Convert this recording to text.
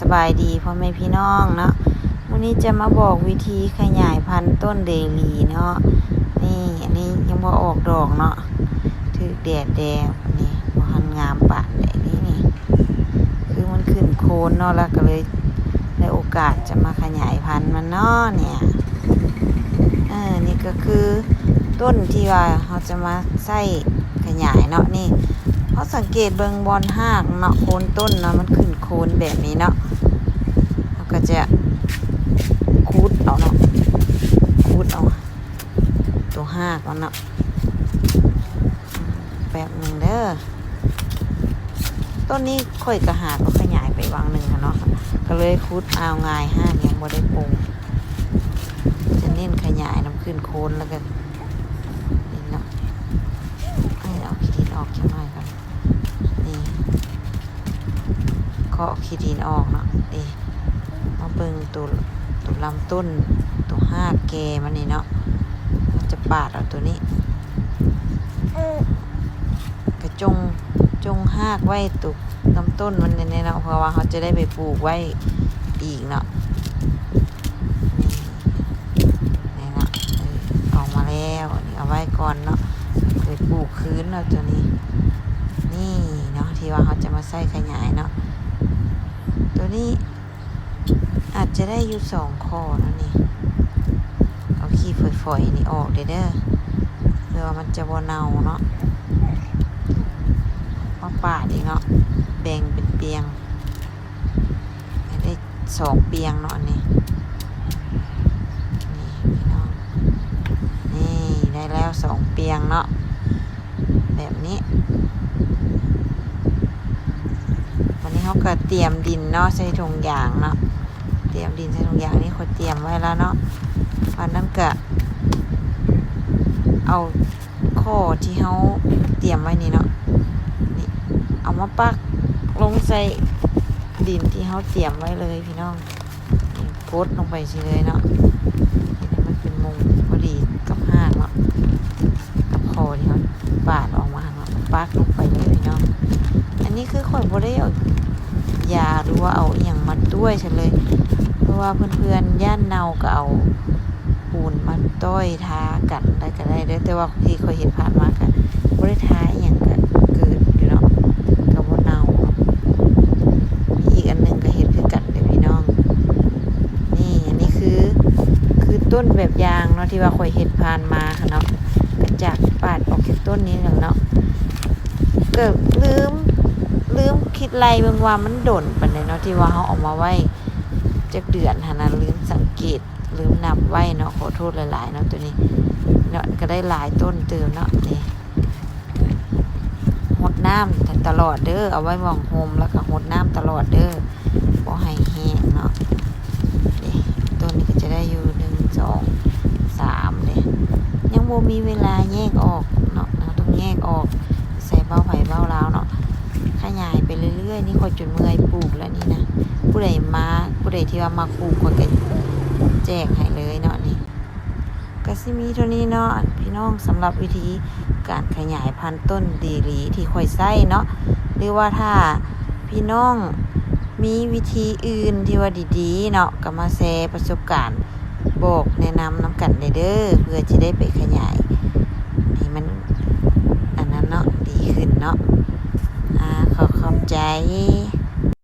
สบายดีพ่อแม่พี่น้องเนาะวันนี้จะมาบอกวิธีขยายพันธุ์ต้นเดลีเนาะนี่อันนี้ยังบ่ออกดอกเนาะถือแดดแดดนนี้บ่ทันงามปานใดนี่นี่คือมันขึ้นโคนเนาะแล้วก็เลยได้โอกาสจะมาขยายพันธุ์มันเนาะเนี่ยเออนี่ก็คือต้นที่ว่าเราจะมาใส่ขยายเนาะนี่ เขาสังเกตเบิงบอลหากเนาะโคนต้นเนาะมันขึ้นโคนแบบนี้เนาะเราก็จะคูดเอาเนาะคูดเอาตัวหากมันเนาะแบบหนึ่งเด้อต้นนี้ค่อยกระหาก็ขยายไปวางหนึ่งค่ะเนาะก็เลยคูดเอาง่ายห้ากยังบ่ได้ปรุงจะเน้นขยายน้ำขึ้นโคนแล้วก็นี่เนาะให้เอาขี้ดินออกจังหน่อยก่อน นี่ เคาะขี้ดินออกเนาะนี่มาเบิ่งตัวตัวลำต้นตัวห้าแกมันนี่เนาะมันจะปาดเอาตัวนี้ กระจงจงหากไว้ตุกลำต้นมันเนี่ยเนาะเพราะว่าเขาจะได้ไปปลูกไว้อีกเนาะนี่นี่เนาะออกมาแล้วนี่เอาไว้ก่อนเนาะไปปลูกคืนเนาะตัวนี้ นี่เนาะที่ว่าเขาจะมาใส่ขยายเนาะ นี้อาจจะได้อยู่สองข้อนะนี่ เอาขี้ฝอยๆนี่ออกเด้อเด้อเพื่อว่ามันจะบ่เนาเนาะมาปาดอีกเนาะแบ่งเป็นเปียง ได้สองเปียงเนาะอันนี้นี่ได้แล้วสองเปียงเนาะแบบนี้ วันนี้ เขาก็เตรียมดินเนาะใส่ถุงยางเนาะเตรียมดินใส่ถุงยางนี่เขาเตรียมไว้แล้วเนาะวันนั้นก็เอาข้อที่เขาเตรียมไว้นี่เนาะนี่เอามาปักลงใส่ดินที่เขาเตรียมไว้เลยพี่น้องนี่กดลงไปเลยเนาะนี่นะมันเป็นมุงพอดีกับห้างเนาะ กับคอที่เขาปาดออกมาเนาะปักลงไปเลยพี่น้อง อันนี้คือข่อยบ่ได้เอายา หรือว่าเอาอหย่างมาด้วยฉันเลย เพราะว่าเพื่อนๆย่านเนาก็เอาปูนมาต้อยทากันได้ก็ได้เด้อแต่ว่าที่ข่อยเห็นผ่านมาก็บ่ได้ทาอย่างก็เกิดอยู่เนาะก็บ่เนาเนาะอีกอันหนึ่งก็เห็นคือกันเด้อพี่น้อง นี่อันนี้คือคือต้นแบบยางเนาะที่ว่าข่อยเห็นผ่านมาค่ะเนาะก็จากปาดออกจากต้นนี้แหละเนาะเกิดลืมลืมคิ ดไรเบางว่ามันโดนปานใดเนาะที่ว่าเขาออกมาไว้จากเดือนหานะลืมสังเกตลืมนับไว้เนาะขอโทษหลายๆเนาะตัวนี้เนาะก็ได้หลายต้นเติมเนาะนี่หดน้ำตลอดเด้อเอาไว้มองโฮมแล้วก็หดน้ำตลอดเด้อบ่ให้แห้งเนาะนี่ต้นนี้ก็จะได้อยู่หนึ่งสองสามเด้ยังบ่มีเวลาแยกออกเนาะเราต้องแยกออกใส่เบ้าไผ่เบ้าลาวเนาะ ยายไปเรื่อยๆ นี่คอยจนเมื่อยปลูกแล้วนี่นะผู้ใดมาผู้ใดที่ว่ามาปลูกคอยก็แจกให้เลยเนาะนี่ก็สิมีเท่านี้เนาะพี่น้องสำหรับวิธีการขยายพันธุ์ต้นดีหลีที่คอยใส่เนาะหรือว่าถ้าพี่น้องมีวิธีอื่นที่ว่าดีๆ เนาะก็มาแชร์ประสบการณ์บอกแนะนำน้ำกันได้เด้อเพื่อจะได้ไปขยายให้มันอันนั้นเนาะดีขึ้นเนาะ Jahe.